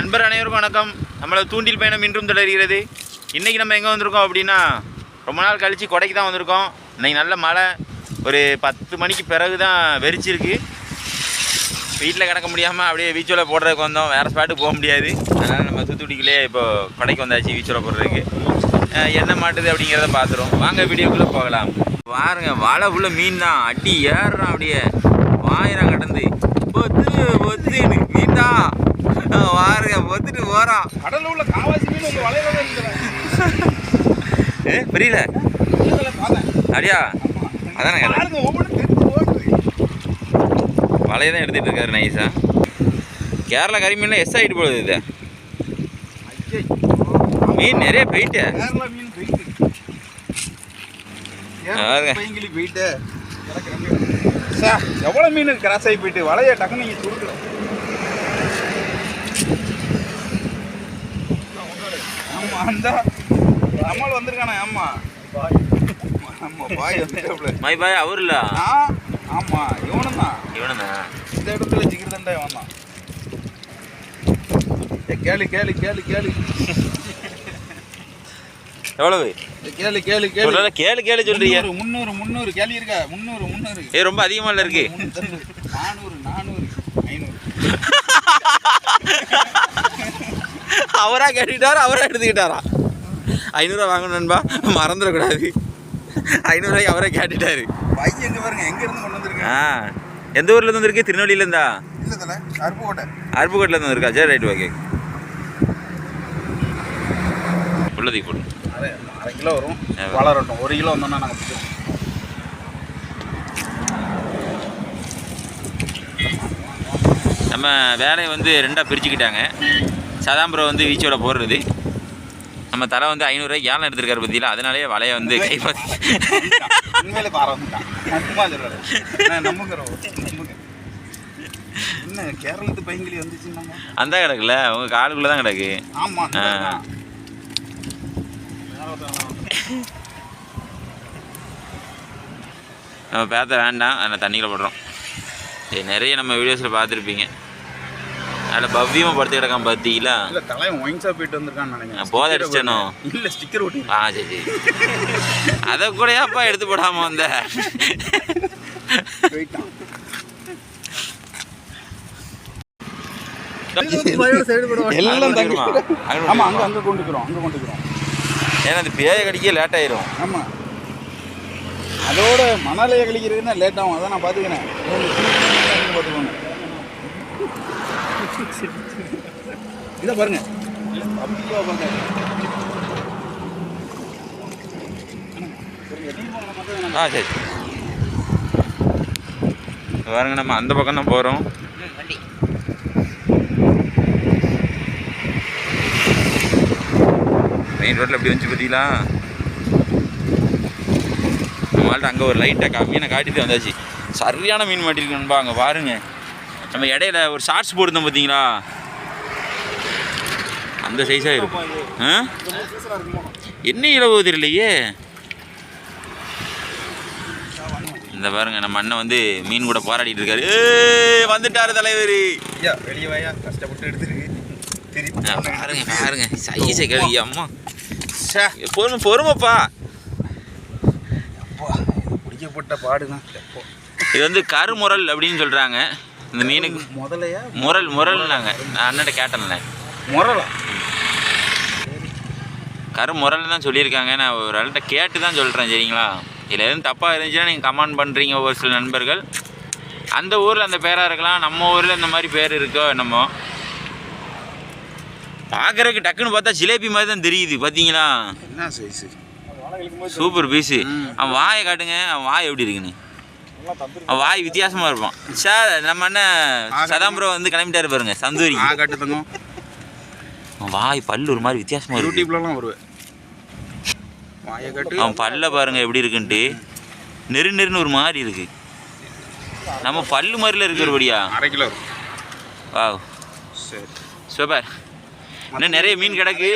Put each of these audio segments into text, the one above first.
நண்பர் அனைவரும் வணக்கம். நம்மளை தூண்டில் பயணம் இன்றும் தொடர்கிறது. இன்றைக்கி நம்ம எங்கே வந்திருக்கோம் அப்படின்னா ரொம்ப நாள் கழித்து கொடைக்கு தான் வந்திருக்கோம். இன்னைக்கு நல்ல மழை. ஒரு பத்து மணிக்கு பிறகு தான் வெறிச்சிருக்கு. வீட்டில் கிடக்க முடியாமல் அப்படியே வீச்சோல போடுறதுக்கு வந்தோம். வேறு ஸ்பாட்டுக்கு போக முடியாது. அதனால் நம்ம தூத்துக்குடிக்குள்ளே இப்போ கொடைக்கு வந்தாச்சு வீச்சோல போடுறதுக்கு. என்ன மாட்டுது அப்படிங்கிறத பார்த்துருவோம் வாங்க வீடியோக்குள்ளே போகலாம். பாருங்க வாழை உள்ள மீன் தான். அடி ஏறுறான் அப்படியே. வாயிரம் கடந்து. ஒத்து பொத்துன்னு. மீன் தான். பாருங்க பொத்துட்டு போகிறான் கடல்ல உள்ள காவாசி மீன் உங்க வலையில ஏ புரியல. அப்படியா? அதானே வலையை தான் எடுத்துகிட்டு இருக்காரு நைஸா கேரளா கறி மீன்லாம் எஸ் ஆகிட்டு போகுது இது. மீன் நிறைய போயிட்டு. கேரளா மீன் கிராஸ் ஆகி போயிட்டு? வலைய டக்குன்னு நீங்க சுருக்கல ஆமா அந்த நம்மள் வந்திருக்கானே ஆமா ஆமா பாய் வந்துட்டாப்ல மை பாய் அவர் இல்ல? ஆமா இவனும்? தான் இவனு தான் இந்த இடத்துல ஜிகிர்தண்டா இவன் தான் கேளு கேளு கேளு கேளு. எவ்வளவு? கேளு கேளு கேளு. கேளு கேளு சொல்றீங்க. முந்நூறு, முந்நூறு கேள்வி இருக்கா? முந்நூறு முந்நூறு. ஏ ரொம்ப அதிகமாக இருக்கு. முந்நூறு, நானூறு நானூறு ஐநூறு. அவரா கேட்டுக்கிட்டாரா அவரா எடுத்துக்கிட்டாரா? ஐநூறுரூவா வாங்கணும் நண்பா மறந்துடக்கூடாது. ஐநூறுரூவாய்க்கு அவரே கேட்டுட்டாரு. பையன் எங்க பாருங்க எங்க இருந்து கொண்டு வந்திருக்கேன் ஆ எந்த ஊர்ல இருந்து வந்திருக்கு? திருநெல்வேலியில இருந்தா? இல்ல அருப்புக்கோட்டை. அருப்புக்கோட்டில் இருந்து வந்திருக்கா? சரி ரைட் ஓகே. உள்ளதுக்கு போடு. அரை கிலோ வரும். வளரட்டும் ஒரு கிலோ வந்தோம்னா நாங்கள் பிடிச்சோம் நம்ம வேலையை வந்து ரெண்டாக பிரிச்சுக்கிட்டாங்க. சதாம்பரம் வந்து வீச்சோட போடுறது. நம்ம தலை வந்து ஐநூறுரூவாய்க்கு ஏலம் எடுத்திருக்காரு பற்றியில் அதனாலே வலையை வந்து நம்புங்க என்ன கேரளத்து அந்த கிடக்குல? உங்கள் காலுக்குள்ளே தான் கிடக்கு. ஆமா. நம்ம பேத்த வேண்டாம் அதில் தண்ணியில் போடுறோம். இது நிறைய நம்ம வீடியோஸில் பார்த்துருப்பீங்க. அதில் பவ்யமாக படுத்து கிடக்காம பார்த்தீங்களா? இல்ல தலைவன் ஒயின் ஷாப் போயிட்டு வந்திருக்கான்னு நினைக்கிறேன். போதை அடிச்சிட்டானோ? இல்ல ஸ்டிக்கர் ஒட்டி ஆ சரி சரி. அதை கூட ஏப்பா எடுத்து போடாமல் வந்த? எல்லாம் தங்கி ஆமா அங்க அங்க கொண்டுக்கிறோம் அங்க கொண்டுக்கிறோம். ஏன்னா அந்த பேயை கடிக்க லேட் ஆயிரும். ஆமா. அதோட மணலையை கழிக்கிறதுன்னா லேட் ஆகும். அதான் நான் பாத்துக்கிறேன் பார்த்துக்கோங்க இதை பாருங்க. ஆ சரி. பாருங்க நம்ம அந்த பக்கம் தான் போகிறோம் மெயின் ரோட்டில் எப்படி வந்துச்சு பார்த்தீங்களா? நம்மள்ட்ட அங்கே ஒரு லைட்டாக கா மீனை காட்டிட்டு வந்தாச்சு. சரியான மீன் மாட்டிருக்கணும்பா அங்கே பாருங்க. நம்ம இடையில ஒரு ஷார்ட்ஸ் போட்டுருந்தோம் பார்த்தீங்களா? அந்த சைஸாக இருக்கும். என்ன இளவு தெரியலையே. இந்த பாருங்க நம்ம அண்ணன் வந்து மீன் கூட போராடிட்டு இருக்காரு. வந்துட்டாரு தலைவர். பாருங்க பாருங்க. சைஸை கேள்வி அம்மா. பொறுமை பொறுமைப்பா. இது வந்து கருமுரல் அப்படின்னு சொல்றாங்க. இந்த மீனுக்கு முதலையா? முரல் முரல்னாங்க. நான் அண்ணன்ட்ட கேட்டேன்ல. முரலா? கருமுரல் தான் சொல்லியிருக்காங்க. நான் ஒரு ஆள்கிட்ட கேட்டு தான் சொல்கிறேன் சரிங்களா? இதில் எதுவும் தப்பாக இருந்துச்சுன்னா நீங்கள் கமெண்ட் பண்ணுறீங்க ஒரு சில நண்பர்கள். அந்த ஊரில் அந்த பேராக இருக்கலாம் நம்ம ஊரில் இந்த மாதிரி பேர் இருக்கோ என்னமோ. பார்க்குறதுக்கு டக்குன்னு பார்த்தா ஜிலேபி மாதிரி தான் தெரியுது பார்த்தீங்களா என்ன சைஸ் சூப்பர் பீஸு. அவன் வாயை காட்டுங்க அவன் வாய் எப்படி இருக்குன்னு. வாய் வித்தியாசமாக இருப்பான். சார் நம்ம அண்ணன் சதாம்பரம் வந்து கிளம்பிட்டாரு பாருங்க சந்தூரி. ஆ காட்டு தங்கம் அவன் வாய் பல்லு ஒரு மாதிரி வித்தியாசமாக இருக்கு. யூடியூப்லலாம் வருவேன். அவன் பல்ல பாருங்க எப்படி இருக்குன்ட்டு. நெரு நெருன்னு ஒரு மாதிரி இருக்கு. நம்ம பல்லு மாதிரில இருக்கிறபடியா? அரை கிலோ. வா சரி. சூப்பர். இன்னும் நிறைய மீன் கிடக்கு.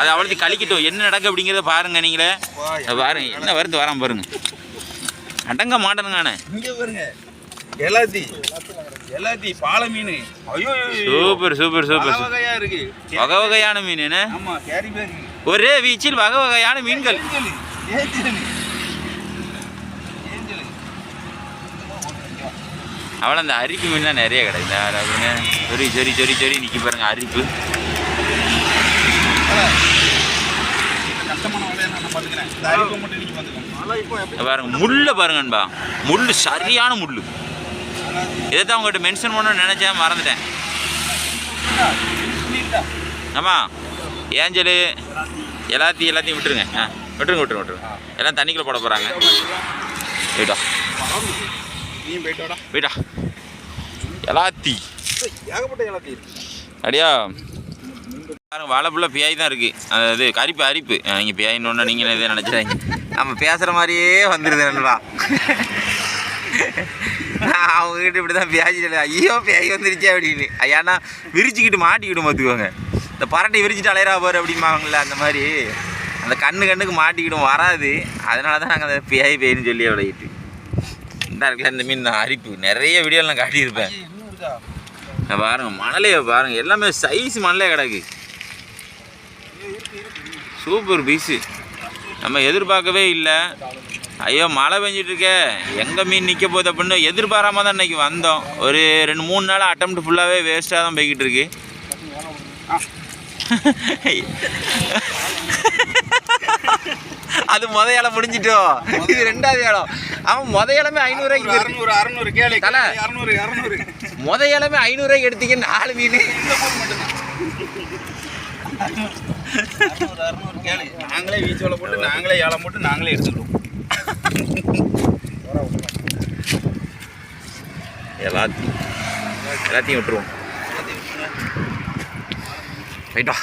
அது அவ்வளோத்தையும் கழிக்கட்டும். என்ன நடக்கு அப்படிங்கிறத பாருங்க நீங்களே. பாருங்க என்ன வருது வராம பாருங்க. அடங்க மாட்டேனுங்கானே இங்க பாருங்க. எல்லாத்தி. எல்லாத்தையும் பாலை மீன். ஐயோ சூப்பர் சூப்பர் சூப்பர். வகையா இருக்கு. வகை வகையான மீன் ஆமா கேரி பேக் ஒரே வீச்சில் வகை வகையான மீன்கள் அவள அந்த அரிப்பு மீன்லாம் நிறைய கிடையாது பாருங்க சொரி சொரி சொரி சொரி நிற்கி பாருங்க அரிப்பு கஷ்டமான வேலையை நான் பாத்துக்கிறேன் இந்த அரிப்பை மட்டும் நீங்க பாத்துக்கோங்க இங்க பாருங்க முள்ளை பாருங்கன்பா முள் சரியான முள் இதை தான் உங்கள்கிட்ட மென்ஷன் பண்ணணும்னு நினச்சேன் மறந்துட்டேன். ஆமாம் ஏஞ்சலு எல்லாத்தையும் எல்லாத்தையும் விட்டுருங்க. ஆ விட்டுருங்க விட்டுருங்க விட்டுருங்க. எல்லாம் தண்ணிக்குள்ளே போட போகிறாங்க போயிட்டா போயிட்டா எல்லாத்தி ஏகப்பட்ட எல்லாத்தையும் இருக்கு. அடியா பாருங்க வாழைப்புள்ள பியாய் தான் இருக்குது அது கரிப்பு அரிப்பு. நீங்கள் பியாயின்னு நீங்கள் எதை நினச்சிடாங்க நம்ம பேசுகிற மாதிரியே வந்துடுது நண்பா. நான் அவங்ககிட்ட இப்படி தான் பேசிட்டு ஐயோ பேய் வந்துருச்சே அப்படின்னு. ஐயாண்ணா விரிச்சுக்கிட்டு மாட்டிக்கிட்டு பார்த்துக்கோங்க இந்த பரட்டை விரிச்சிட்டு அலையறா பாரு அப்படிம்பாங்கல்ல அந்த மாதிரி. அந்த கண்ணு கண்ணுக்கு மாட்டிக்கிடும் வராது. அதனால தான் நாங்கள் அந்த பேய் பேய்னு சொல்லி விளையிட்டு இந்த இருக்குல்ல இந்த மீன் தான் அரிப்பு. நிறைய வீடியோவில் நான் காட்டியிருப்பேன். இன்னும் இருக்கா? இங்க பாருங்க மணலைய பாருங்க எல்லாமே சைஸ் மணலே கிடக்கு. Super piece. நம்ம எதிர்பார்க்கவே இல்லை. ஐயோ மழை பெஞ்சிட்டு இருக்கே எங்கே மீன் நிற்க போகுது அப்படின்னு எதிர்பாராம தான் இன்னைக்கு வந்தோம். ஒரு ரெண்டு மூணு நாள் அட்டம் ஃபுல்லாகவே வேஸ்ட்டாக தான் போய்கிட்டு இருக்கு அது முத இடம் முடிஞ்சிட்டோம் இது ரெண்டாவது இடம் அவன் முத இடமே ஐநூறுரூவாய்க்கு. அறுநூறு அறுநூறு கேளு தல. அறுநூறு அறுநூறு. முத இடமே ஐநூறுரூவாய்க்கு எடுத்தீங்க நாலு மீன். அறுநூறு கேளு. நாங்களே வீச்சோல போட்டு நாங்களே ஏலம் போட்டு நாங்களே எடுத்துக்கிடுவோம். எல்லாத்தையும் எல்லாத்தையும் விட்டுருவோம். ரைட்டா.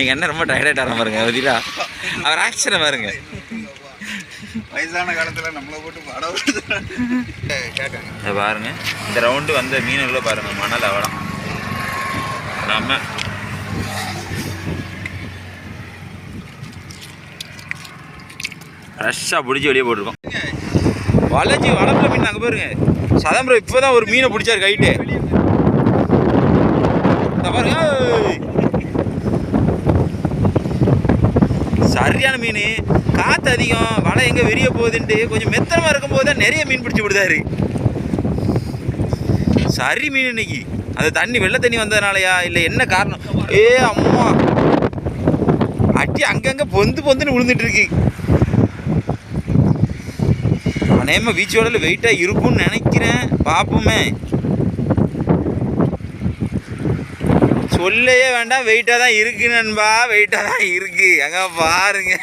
எங்கள் அண்ணன் ரொம்ப டயர்டாக பாருங்க பதிலா அவர் ஆக்சனை பாருங்க. வயசான காலத்துல நம்மளை போட்டு படம் பாருங்க. இந்த ரவுண்டு வந்த மீனுகளை பாருங்க. மணல் அவலம். நம்ம ஃப்ரெஷ்ஷாக பிடிச்சி வெளியே போட்டிருக்கோம். வளைஞ்சி வளர்ப்புல மீன் அங்கே பாருங்க. சதம்பரம் இப்போ தான் ஒரு மீனை பிடிச்சாரு கைட்டு பாருங்க. சரியான மீன். காற்று அதிகம். வலை எங்கே விரிய போகுதுன்ட்டு கொஞ்சம் மெத்தனமாக இருக்கும்போது தான் நிறைய மீன் பிடிச்சி விடுதாரு. சரி மீன் இன்னைக்கு. அது தண்ணி வெள்ளை தண்ணி வந்ததுனாலயா? இல்லை என்ன காரணம்? ஏ அம்மா. அட்டி அங்கங்கே பொந்து பொந்துன்னு விழுந்துட்டு இருக்கு அநேகமாக வீச்சோடல வெயிட்டாக இருக்கும்னு நினைக்கிறேன். பார்ப்போமே சொல்லவே வேண்டாம் வெயிட்டாக தான் இருக்கு நண்பா வெயிட்டாக தான் இருக்கு. அங்கே பாருங்க.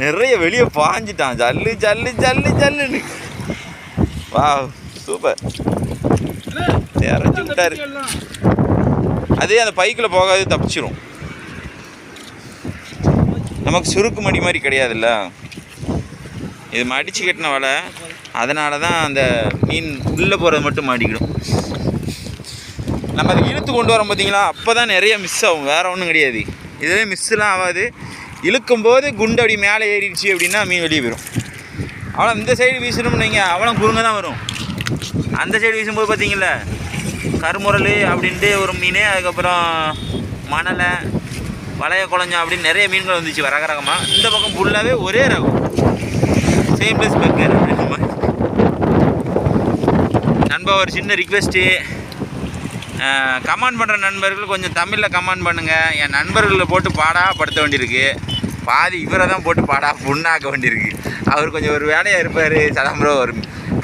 நிறைய வெளியே பாஞ்சிட்டான். ஜல்லு ஜல்லு ஜல்லு ஜல்லுன்னு. வா சூப்பர். இறச்சி விட்டாரு. அதே அந்த பைக்கில் போகாது தப்பிச்சிரும். நமக்கு சுருக்கு மடி மாதிரி கிடையாதுல்ல? இது மடிச்சு கட்டின வலை. அதனால தான் அந்த மீன் உள்ளே போகிறது மட்டும் மாடிக்கிடும் நம்ம அதை இழுத்து கொண்டு வரோம் பார்த்தீங்களா? அப்போ தான் நிறைய மிஸ் ஆகும். வேறு ஒன்றும் கிடையாது. இதுவே மிஸ்லாம் ஆகாது. இழுக்கும்போது குண்டு அப்படி மேலே ஏறிடுச்சு அப்படின்னா மீன் வெளியே போயிடும் அவ்வளோ இந்த சைடு வீசணும்னு நீங்கள் அவ்வளோ குறுங்க தான் வரும். அந்த சைடு வீசும்போது பார்த்தீங்களா கருமுரல் அப்படின்ட்டு ஒரு மீன் அதுக்கப்புறம் மணலை வளைய குழஞ்சம் அப்படின்னு நிறைய மீன்கள் வந்துச்சு ரக ரகமாக இந்த பக்கம் ஃபுல்லாகவே ஒரே ரகம். சேம் ப்ளஸ் பக்கர் நண்பா ஒரு சின்ன ரிக்வெஸ்ட்டு கமெண்ட் பண்ணுற நண்பர்கள் கொஞ்சம் தமிழில் கமெண்ட் பண்ணுங்கள் என் நண்பர்களை போட்டு பாடா படுத்த வேண்டியிருக்கு. பாதி இவரை தான் போட்டு பாடா புண்ணாக்க வேண்டியிருக்கு. அவர் கொஞ்சம் ஒரு வேலையாக இருப்பார். சதாம்பரோ ஒரு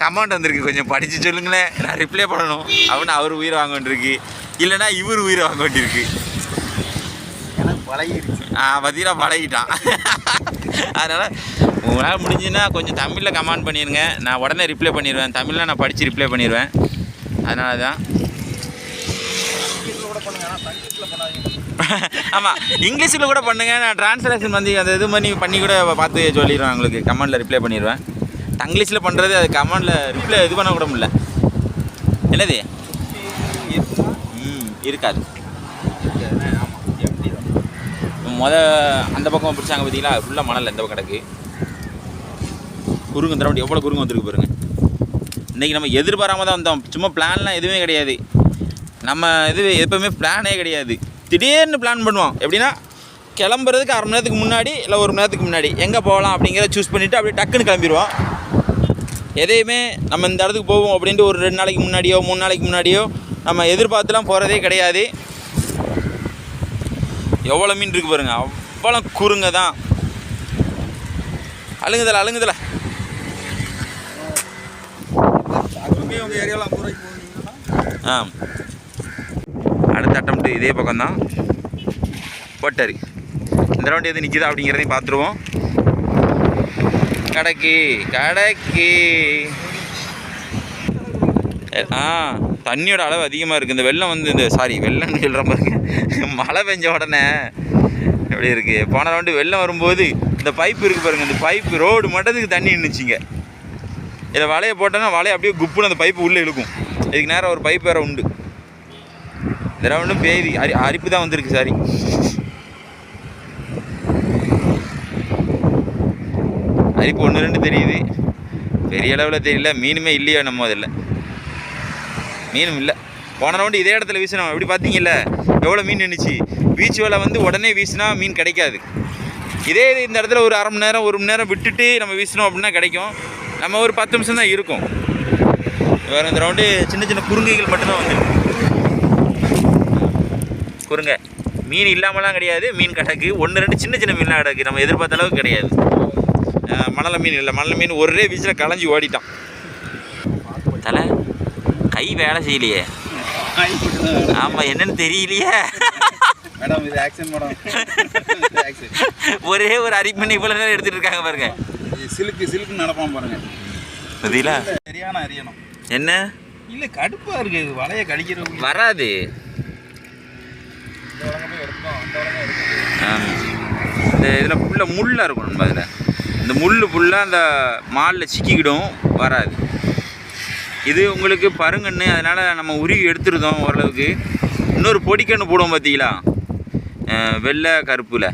கமெண்ட் வந்திருக்கு. கொஞ்சம் படித்து சொல்லுங்களேன். நான் ரிப்ளை பண்ணணும். அப்படின்னு அவர் உயிரை வாங்க வேண்டியிருக்கு. இல்லைன்னா இவர் உயிரை வாங்க வேண்டியிருக்கு. பழகிருச்சு. ஆ பத்திரா பழகிட்டான். அதனால் உங்களால் முடிஞ்சுன்னா கொஞ்சம் தமிழில் கமெண்ட் பண்ணிடுங்க நான் உடனே ரிப்ளை பண்ணிடுவேன். தமிழில் நான் படித்து ரிப்ளை பண்ணிடுவேன். அதனால தான் இங்கிலீஷ்ல கூட பண்ணுங்க ஆனால் சங்கீத்தில் பண்ணாதீங்க ஆமாம் இங்கிலீஷில் கூட பண்ணுங்க. நான் ட்ரான்ஸ்லேஷன் வந்து அந்த இது பண்ணி பண்ணி கூட பார்த்து சொல்லிடுவேன் உங்களுக்கு. கமெண்டில் ரிப்ளை பண்ணிடுவேன். தங்கிலீஷில் பண்ணுறது அது கமெண்டில் ரிப்ளை இது பண்ண கூட முடியல. என்னது? ம் இருக்காது. முத அந்த பக்கம் பிடிச்சாங்க பார்த்தீங்களா? ஃபுல்லாக மணல் இந்த பக்கம் கிடக்கு. குறுங்கு இந்த எவ்வளோ குறுங்கு வந்துருக்கு பாருங்க. இன்றைக்கி நம்ம எதிர்பாராமல் தான் வந்தோம். சும்மா பிளான்லாம் எதுவுமே கிடையாது. நம்ம இது எப்பவுமே பிளானே கிடையாது. திடீர்னு பிளான் பண்ணுவோம். எப்படின்னா கிளம்புறதுக்கு அரை மணி நேரத்துக்கு முன்னாடி இல்லை ஒரு மணி நேரத்துக்கு முன்னாடி எங்கே போகலாம் அப்படிங்கிறத சூஸ் பண்ணிவிட்டு அப்படியே டக்குன்னு கிளம்பிடுவோம். எதையுமே நம்ம இந்த இடத்துக்கு போவோம் அப்படின்ட்டு ஒரு ரெண்டு நாளைக்கு முன்னாடியோ மூணு நாளைக்கு முன்னாடியோ நம்ம எதிர்பார்த்துலாம் போகிறதே கிடையாது. எவ்வளோ மீன் இருக்கு பாருங்க. அவ்வளோ குறுங்க தான். அழுங்குதல அழுங்குதல ஆ. சட்டம் அட்டம்ப்ட் இதே பக்கம் தான் போட்டார். இந்த ரவுண்டு எது நிற்கிதா அப்படிங்கிறதையும் பார்த்துருவோம். கடைக்கு கடைக்கு. ஆ தண்ணியோட அளவு அதிகமாக இருக்குது இந்த வெள்ளம் வந்து இந்த சாரி வெள்ளம்னு சொல்கிற பாருங்க மழை பெஞ்ச உடனே எப்படி இருக்குது போன ரவுண்டு வெள்ளம் வரும்போது இந்த பைப் இருக்குது பாருங்கள் இந்த பைப்பு ரோடு மட்டத்துக்கு தண்ணி நின்றுச்சிங்க இதில் வலையை போட்டோன்னா வலையை அப்படியே குப்புன்னு அந்த பைப்பு உள்ளே இழுக்கும். இதுக்கு நேரம் ஒரு பைப் வேறு உண்டு. இந்த ரவுண்டும் பேதி அரி அரிப்பு தான் வந்திருக்கு சாரி. அரிப்பு ஒன்று ரெண்டு தெரியுது. பெரிய அளவில் தெரியல. மீனுமே இல்லையா நம்ம அதில் மீனும் இல்லை. போன ரவுண்டு இதே இடத்துல வீசினோம். எப்படி பார்த்தீங்கல்ல? எவ்வளோ மீன் நின்றுச்சு பீச் வேலை வந்து உடனே வீசினா மீன் கிடைக்காது. இதே இது இந்த இடத்துல ஒரு அரை மணி நேரம் ஒரு மணி நேரம் விட்டுட்டு நம்ம வீசினோம் அப்படின்னா கிடைக்கும். நம்ம ஒரு பத்து நிமிஷம் தான் இருக்கும். வேறு இந்த ரவுண்டு சின்ன சின்ன குறுங்கைகள் மட்டும்தான் வந்துருக்கு. குறுங்க. மீன் இல்லாமலாம் கிடையாது. மீன் கிடக்கு. ஒன்று ரெண்டு சின்ன சின்ன மீன்லாம் கிடக்கு. நம்ம எதிர்பார்த்த அளவுக்கு கிடையாது. மணலை மீன் இல்லை. மணலை மீன் ஒரே வீச்சில் களைஞ்சி ஓடிட்டான். தலை கை வேலை செய்யலையே. ஆமாம் என்னன்னு தெரியலையே. மேடம் இது ஆக்ஷன் மேடம். ஒரே ஒரு அரிமணி இவ்வளோ நேரம் எடுத்துகிட்டு இருக்காங்க பாருங்க. சிலுக்கு சிலுக்கு நடப்பான் பாருங்க. சரியான அறியணும் என்ன? இல்லை கடுப்பாக இருக்கு. இது வலையை கடிக்கிறவங்க வராது இந்த வளங்க போய் எடுத்தோம் அந்த வளங்க எடுத்தோம் ஆமாம் இந்த இதில் ஃபுல்லாக முள்ளாக இருக்கும் நம்ம அதில் இந்த முள் ஃபுல்லாக அந்த மாலில் சிக்கிக்கிடும் வராது. இது உங்களுக்கு பருங்கன்று அதனால் நம்ம உருவி எடுத்துருந்தோம் ஓரளவுக்கு. இன்னொரு பொடிக்கன்று போடுவோம் பார்த்தீங்களா வெள்ளை கருப்பில்.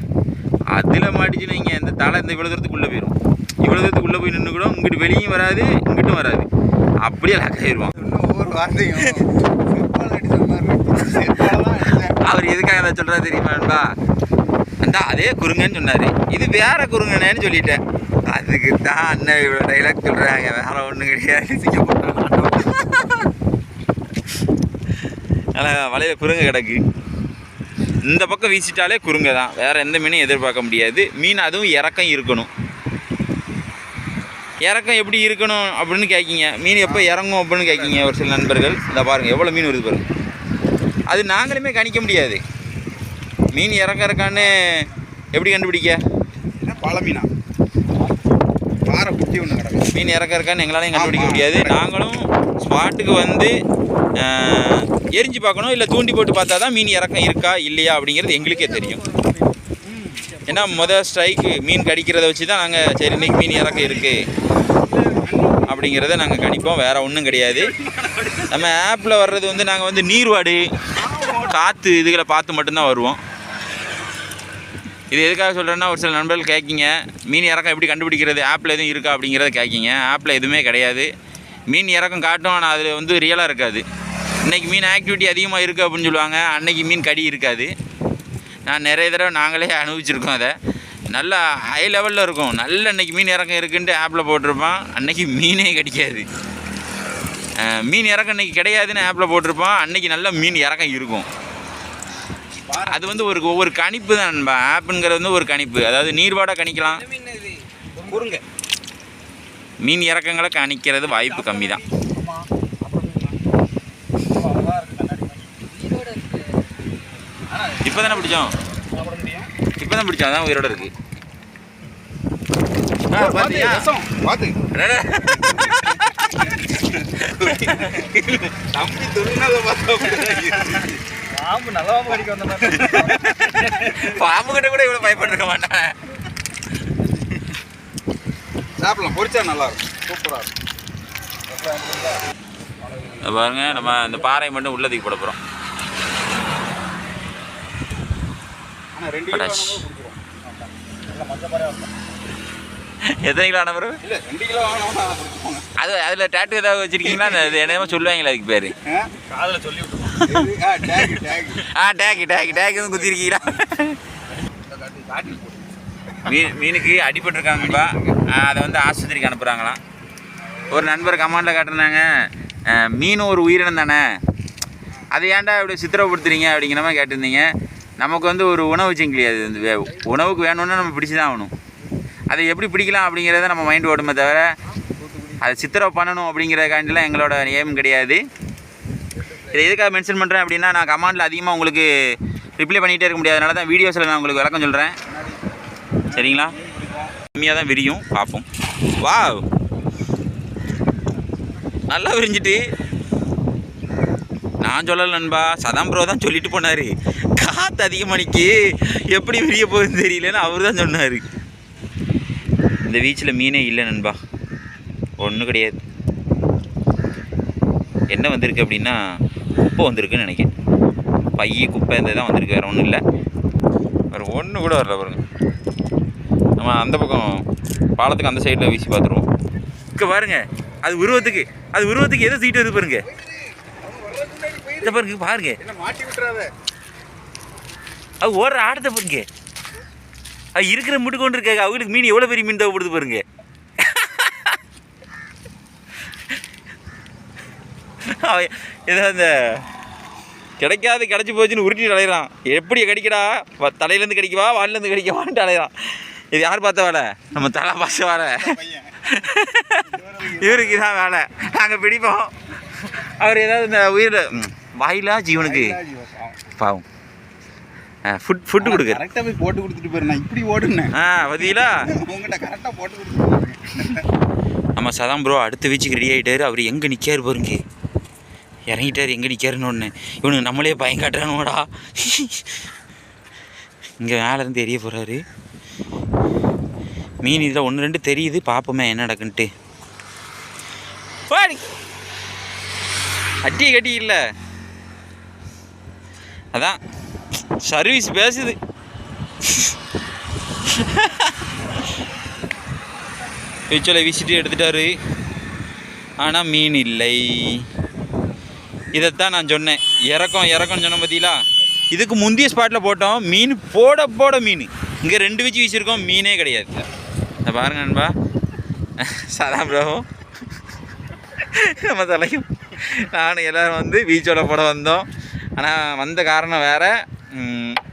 அதில் மாட்டிச்சுன்னு நீங்கள் இந்த தலை இந்த இவ்வளோ தூரத்துக்குள்ளே போயிடும் இவ்வளோ தூரத்துக்குள்ளே போய் நின்று கூட இங்கிட்டு வெளியும் வராது இங்கிட்டும் வராது. அப்படியே லாக் ஒவ்வொரு வார்த்தையும் செருப்பால் அடிச்ச மாதிரி இருக்கு. செருப்பால தான் அடிச்சேன். அவர் எதுக்காக அதை சொல்கிறா தெரியுமான்பா அந்த அதே குறுங்கன்னு சொன்னார். இது வேற குறுங்கண்ணேன்னு சொல்லிட்டேன். அதுக்கு தான் அண்ணன் இவ்வளோ டைலாக் சொல்கிறாங்க வேற ஒன்றும் கிடையாது. அதனால் வலையில் குறுங்க கிடக்கு. இந்த பக்கம் வீசிட்டாலே குறுங்க தான் வேறு எந்த மீனையும் எதிர்பார்க்க முடியாது. மீன் அதுவும் இறக்கம் இருக்கணும். இறக்கம் எப்படி இருக்கணும் அப்படின்னு கேட்கிங்க மீன் எப்போ இறங்கும் அப்படின்னு கேட்கிங்க ஒரு சில நண்பர்கள். இதை பாருங்கள் எவ்வளோ மீன் வருது பாருங்கள் அது நாங்களுமே கணிக்க முடியாது. மீன் இறக்க இருக்கான்னு எப்படி கண்டுபிடிக்க? பழ மீனா பாறை குட்டி ஒன்று கிடக்கு. மீன் இறக்க இருக்கான்னு எங்களாலையும் கண்டுபிடிக்க முடியாது. நாங்களும் ஸ்பாட்டுக்கு வந்து எரிஞ்சு பார்க்கணும் இல்லை தூண்டி போட்டு பார்த்தா தான் மீன் இறக்கம் இருக்கா இல்லையா அப்படிங்கிறது எங்களுக்கே தெரியும். ஏன்னா மொதல் ஸ்ட்ரைக்கு மீன் கடிக்கிறத வச்சு தான் நாங்கள் சரி இன்னைக்கு மீன் இறக்கம் இருக்குது அப்படிங்கிறத நாங்கள் கணிப்போம். வேறு ஒன்றும் கிடையாது. நம்ம ஆப்பில் வர்றது வந்து நாங்கள் வந்து நீர்வாடு. காற்று இதுகளை பார்த்து மட்டும்தான் வருவோம். இது எதுக்காக சொல்கிறேன்னா ஒரு சில நண்பர்கள் கேட்கிங்க மீன் இறக்கம் எப்படி கண்டுபிடிக்கிறது ஆப்பில் எதுவும் இருக்கா அப்படிங்கிறத கேட்கிங்க. ஆப்பில் எதுவுமே கிடையாது. மீன் இறக்கம் காட்டும் ஆனால் அதில் வந்து ரியலாக இருக்காது. இன்றைக்கி மீன் ஆக்டிவிட்டி அதிகமாக இருக்குது அப்படின்னு சொல்லுவாங்க. அன்றைக்கி மீன் கடி இருக்காது. நான் நிறைய தடவை நாங்களே அனுபவிச்சிருக்கோம் அதை. நல்லா ஹை லெவலில் இருக்கும். நல்ல அன்றைக்கி மீன் இறக்கம் இருக்குன்ட்டு ஆப்பில் போட்டிருப்பான். அன்றைக்கி மீனே கிடைக்காது. மீன் இறக்கம் இன்னைக்கு கிடையாதுன்னு ஆப்பில் போட்டிருப்பான். அன்றைக்கி நல்ல மீன் இறக்கம் இருக்கும். அது வந்து ஒரு ஒவ்வொரு கணிப்பு தான் நண்பா. ஆப்புங்கிறது வந்து ஒரு கணிப்பு. அதாவது நீர்வாட கணிக்கலாம். மீன் இறக்கங்களை கணிக்கிறது வாய்ப்பு கம்மி தான். இப்போ தானே பிடிச்சோம். இப்போ தான் பிடிச்சோம். அதான் உயிரோட இருக்கு. பார்த்து. தம்பி தொழில்நுட்ப பார்த்தா பாம்பு நல்லா கடிக்க வந்த மாதிரி. பாம்பு கிட்ட கூட இவ்வளோ பயப்பட்டிருக்க மாட்டான். சாப்பிடலாம். பொரிச்சா நல்லா இருக்கும். சூப்பராக இருக்கும் பாருங்க நம்ம இந்த பாறை மட்டும் உள்ளதுக்கு போட போகிறோம் எத்தனை கிலோ ஆன பிறகு? இல்லை ரெண்டு கிலோ அது அதில் டேட்டு ஏதாவது வச்சிருக்கீங்களா? இது என்னமோ சொல்லுவாங்களே அதுக்கு பேர். காதில் சொல்லி ஆ டேக் ஆ டேக்கு டேக்கு டேக்கு வந்து குத்திருக்கீங்களா? மீன் மீனுக்கு அடிபட்டிருக்காங்கப்பா அதை வந்து ஆஸ்பத்திரிக்கு அனுப்புகிறாங்களாம் ஒரு நண்பர் கமாண்டில் காட்டுனாங்க மீன் ஒரு உயிரினம் தானே? அதை ஏன்டா இப்படி சித்திரப்படுத்துறீங்க அப்படிங்கிற மாதிரி கேட்டிருந்தீங்க. நமக்கு வந்து ஒரு உணவு செங்கிலி அது வந்து வே- உணவுக்கு வேணும்னா நம்ம பிடிச்சி தான் ஆகணும். அதை எப்படி பிடிக்கலாம் அப்படிங்கிறத நம்ம மைண்ட் ஓடுமே தவிர அதை சித்திரை பண்ணணும் அப்படிங்கிறதுக்காண்டிலாம் எங்களோட ஏம் கிடையாது. இதை எதுக்காக மென்ஷன் பண்ணுறேன் அப்படின்னா நான் கமாண்டில் அதிகமாக உங்களுக்கு ரிப்ளை பண்ணிகிட்டே இருக்க முடியாதனால தான் வீடியோஸில் நான் உங்களுக்கு விளக்கம் சொல்கிறேன் சரிங்களா? கம்மியாக தான் விரியும். பார்ப்போம். வாவ். நல்லா விரிஞ்சிட்டு. நான் சொல்லலை நண்பா. சதாம் ப்ரோ தான் சொல்லிட்டு போனார். காற்று அதிகமணிக்கு எப்படி விரிய போகுதுன்னு தெரியலன்னு அவர் தான் சொன்னார். இந்த பீச்சில் மீனே இல்லை நண்பா. ஒன்றும் கிடையாது. என்ன வந்திருக்கு அப்படின்னா குப்பை வந்திருக்குன்னு நினைக்கிறேன். பைய குப்பை இந்த தான் வந்திருக்கு வேறு ஒன்றும் இல்லை. வேறு ஒன்று கூட வரல பாருங்க. நம்ம அந்த பக்கம் பாலத்துக்கு அந்த சைடில் வீசி பார்த்துருவோம். இங்கே பாருங்க அது உருவத்துக்கு அது உருவத்துக்கு எதை சீட்டு வருது பாருங்க. இந்த பாருங்க பாருங்க. என்ன மாட்டி விட்டுறாத. அது ஓடுற ஆட்டத்தை பாருங்க. அது இருக்கிற முட்டு கொண்டு இருக்காங்க அவங்களுக்கு மீன் எவ்வளோ பெரிய மீன் தேவைப்படுது பாருங்க. அவன் ஏதோ அந்த கிடைக்காது கிடச்சி போச்சுன்னு உருட்டி அலையிறான். எப்படி கிடைக்கடா? வ- தலையிலேருந்து கிடைக்கவா? வாலிலேருந்து கிடைக்கவான்ட்டு அலையிறான். இது யார் பார்த்த வேலை? நம்ம தலை பார்த்த வேலை. இவருக்கு தான் வேலை. நாங்கள் பிடிப்போம். அவர் ஏதாவது இந்த உயிர் வாயிலா ஜீவனுக்கு? பாவம். ஃபுட் ஃபுட்டு கொடுக்குற கரெக்டாக போய் போட்டு கொடுத்துட்டு போயிரு. நான் இப்படி ஓடுனேன். ஆ பார்த்தீங்களா உங்கள்கிட்ட கரெக்டாக போட்டு கொடுத்துட்டு நம்ம சதாம் ப்ரோ அடுத்த வீச்சுக்கு ரெடி ஆகிட்டாரு அவர் எங்கே நிற்காரு பாருங்க. இறங்கிட்டார் எங்கே நிற்காருன்னு ஒன்று இவனுக்கு நம்மளே பயம் காட்டுறானுடா இங்கே மேலேருந்து எரிய போகிறாரு மீன் இதில் ஒன்று ரெண்டு தெரியுது. பார்ப்போமே என்ன நடக்குன்ட்டு. அட்டி கட்டி இல்லை. அதான் சர்வீஸ் பேசுது. வீச்சலை வீசிட்டு எடுத்துட்டாரு. ஆனால் மீன் இல்லை. இதைத்தான் நான் சொன்னேன். இறக்கம் இறக்கம்னு சொன்ன பார்த்தீங்களா இதுக்கு முந்தைய ஸ்பாட்டில் போட்டோம். மீன் போட போட மீன். இங்கே ரெண்டு வீச்சு வீசியிருக்கோம். மீனே கிடையாது. இந்த பாருங்க நண்பா. சதா ப்ரோ நம்ம தலையும் நானும் எல்லோரும் வந்து பீச்சோட போட வந்தோம். ஆனால் வந்த காரணம் வேறு.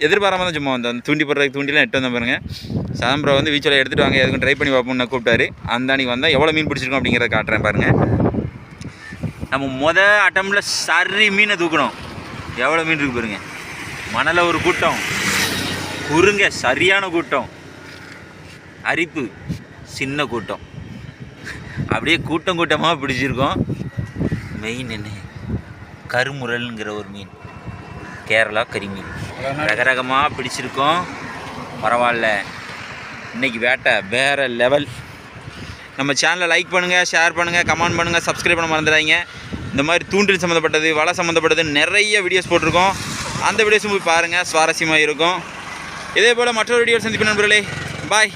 எதிர்பாராமல் தான் சும்மா வந்தோம். அந்த தூண்டி போடுறதுக்கு தூண்டிலாம் எட்டு வந்தோம் பாருங்க. சாதம் ப்ரோ வந்து வீச்சோட எடுத்துகிட்டு வாங்க. எதுக்கும் ட்ரை பண்ணி பார்ப்போம்னு நான் கூப்பிட்டாரு. அந்த அன்னைக்கு வந்தால் எவ்வளோ மீன் பிடிச்சிருக்கோம் அப்படிங்கிறத காட்டுறேன் பாருங்கள் நம்ம முத அட்டம்ல சரி மீனை தூக்கணும். எவ்வளோ மீன் இருக்கு பாருங்க. மணலை ஒரு கூட்டம். குறுங்க சரியான கூட்டம். அரிப்பு சின்ன கூட்டம். அப்படியே கூட்டம் கூட்டமாக பிடிச்சிருக்கோம். மெயின் என்ன? கருமுரல்ங்கிற ஒரு மீன். கேரளா கரிமீன் ரகரகமாக பிடிச்சிருக்கோம். பரவாயில்ல. இன்றைக்கி வேட்டை வேறு லெவல் நம்ம சேனலை லைக் பண்ணுங்கள் ஷேர் பண்ணுங்கள் கமெண்ட் பண்ணுங்கள் சப்ஸ்கிரைப் பண்ண மறந்துடாங்க இந்த மாதிரி தூண்டில் சம்மந்தப்பட்டது வலை சம்மந்தப்பட்டது நிறைய வீடியோஸ் போட்டிருக்கோம். அந்த வீடியோஸும் போய் பாருங்கள் சுவாரஸ்யமாக இருக்கும். இதே போல் மற்றொரு வீடியோ சந்திப்பு நண்பர்களே. பாய்